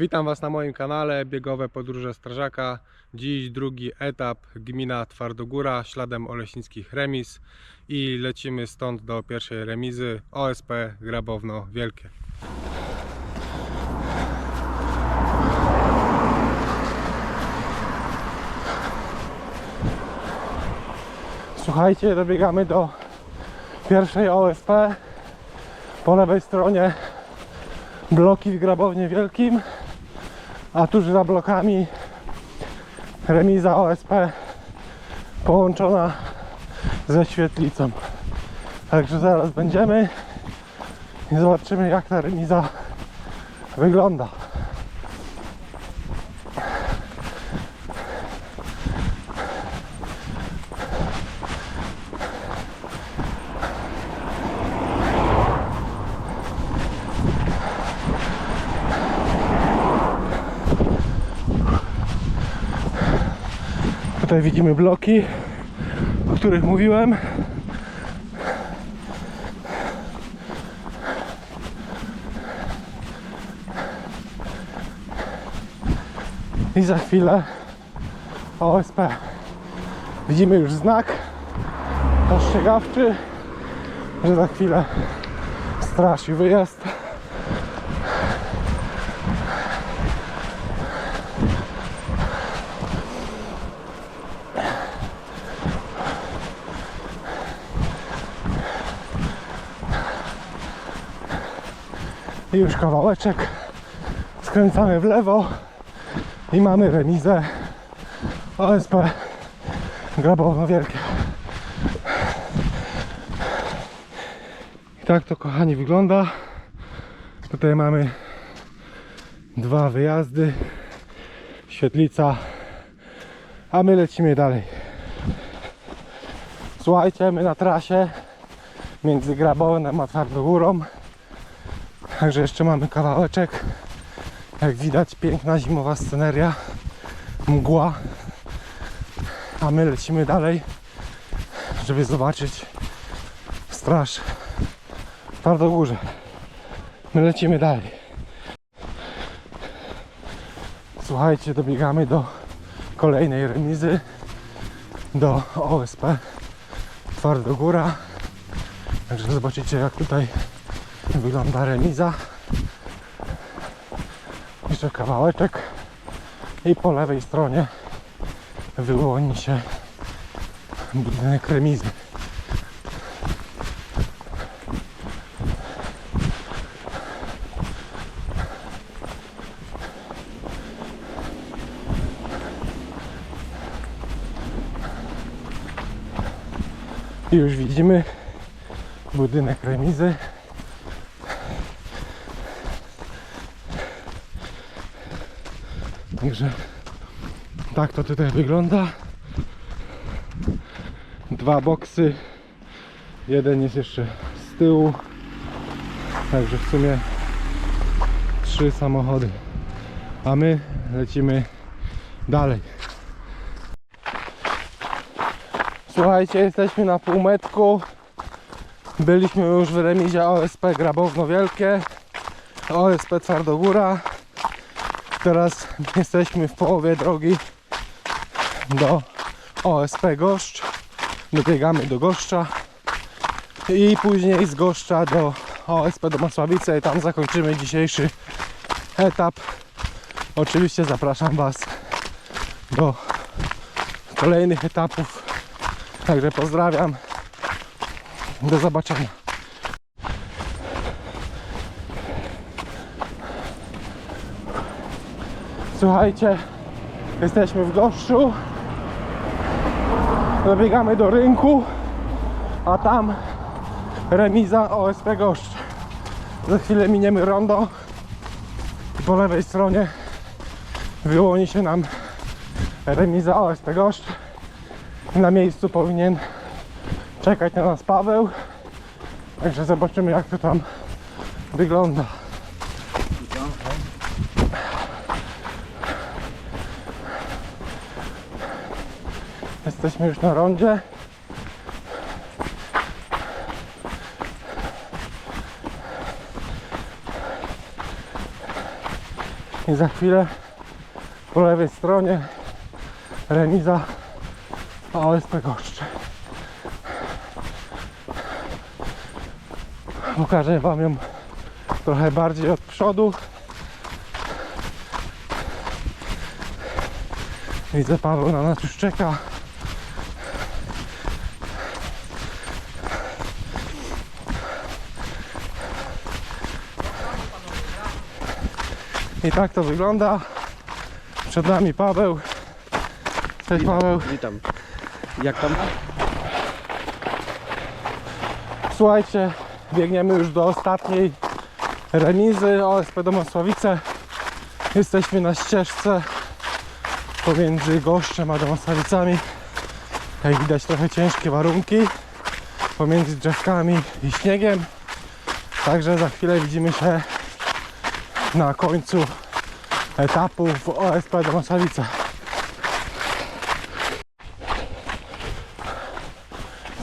Witam Was na moim kanale Biegowe Podróże Strażaka. Dziś drugi etap gmina Twardogóra śladem Oleśnickich Remis i lecimy stąd do pierwszej remizy OSP Grabowno Wielkie. Słuchajcie, dobiegamy do pierwszej OSP. Po lewej stronie bloki w Grabownie Wielkim, a tuż za blokami remiza OSP połączona ze świetlicą. Także zaraz będziemy i zobaczymy jak ta remiza wygląda. Tutaj widzimy bloki, o których mówiłem. I za chwilę OSP. Widzimy już znak ostrzegawczy, że za chwilę straż i wyjazd. Już kawałeczek. Skręcamy w lewo i mamy remizę OSP Grabowno Wielkie. I tak to kochani wygląda. Tutaj mamy dwa wyjazdy. Świetlica. A my lecimy dalej. Słuchajcie, my na trasie między Grabownem a Twardogórą. Także jeszcze mamy kawałeczek. Jak widać, piękna zimowa sceneria, mgła. A my lecimy dalej, żeby zobaczyć straż w Twardogórze. My lecimy dalej. Słuchajcie, dobiegamy do kolejnej remizy, do OSP Twardogóra. Także zobaczycie, jak tutaj wygląda remiza. Jeszcze kawałeczek i po lewej stronie wyłoni się budynek remizy. Już widzimy budynek remizy. Także tak to tutaj wygląda. Dwa boksy. Jeden jest jeszcze z tyłu. Także w sumie trzy samochody. A my lecimy dalej. Słuchajcie, jesteśmy na półmetku. Byliśmy już w remizie OSP Grabowno Wielkie. OSP Twardogóra. Teraz jesteśmy w połowie drogi do OSP Goszcz. Dobiegamy do Goszcza i później z Goszcza do OSP do Masławice i tam zakończymy dzisiejszy etap. Oczywiście zapraszam Was do kolejnych etapów. Także pozdrawiam. Do zobaczenia. Słuchajcie, jesteśmy w Goszczu. Dobiegamy do rynku, a tam remiza OSP Goszcz. Za chwilę miniemy rondo i po lewej stronie wyłoni się nam remiza OSP Goszcz. Na miejscu powinien czekać na nas Paweł. Także zobaczymy jak to tam wygląda. Jesteśmy już na rondzie. I za chwilę po lewej stronie remiza OSP Goszcze. Pokażę Wam ją trochę bardziej od przodu. Widzę Paweł na nas już czeka. I tak to wygląda. Przed nami Paweł. Cześć Paweł. Witam. Jak tam? Słuchajcie, biegniemy już do ostatniej remizy OSP Domosławice. Jesteśmy na ścieżce pomiędzy Goszczem a Domosławicami. Jak widać trochę ciężkie warunki pomiędzy drzewkami i śniegiem. Także za chwilę widzimy się na końcu etapu w OSP Domosławice.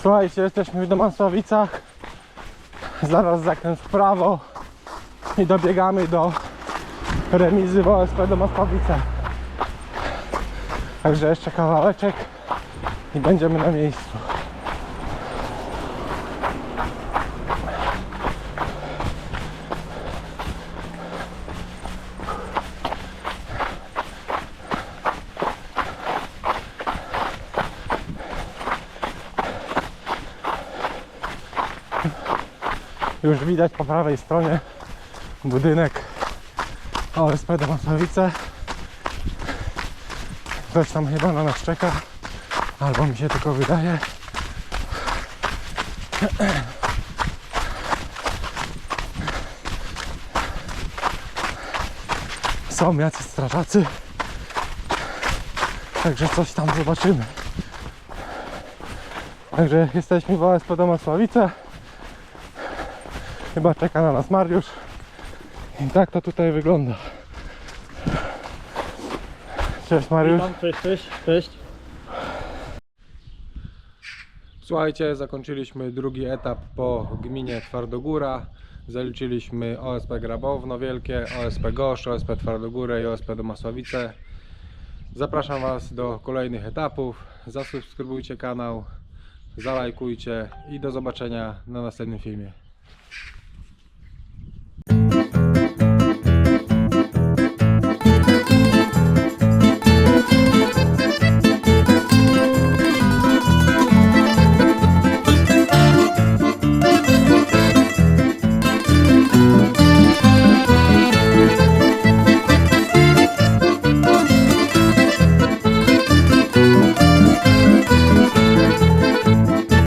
Słuchajcie, jesteśmy w Domosławicach. Zaraz zakręt w prawo i dobiegamy do remizy w OSP Domosławice. Także jeszcze kawałeczek i będziemy na miejscu. Już widać po prawej stronie budynek OSP Domosławice. Ktoś tam chyba na nas czeka, albo mi się tylko wydaje. Są jacyś strażacy. Także coś tam zobaczymy. Także jesteśmy w OSP Domosławice. Chyba czeka na nas Mariusz. I tak to tutaj wygląda. Cześć Mariusz. Witam, cześć, cześć, cześć. Słuchajcie, zakończyliśmy drugi etap po gminie Twardogóra. Zaliczyliśmy OSP Grabowno Wielkie, OSP Gosz, OSP Twardogórę i OSP Domasławice. Zapraszam Was do kolejnych etapów. Zasubskrybujcie kanał, zalajkujcie i do zobaczenia na następnym filmie.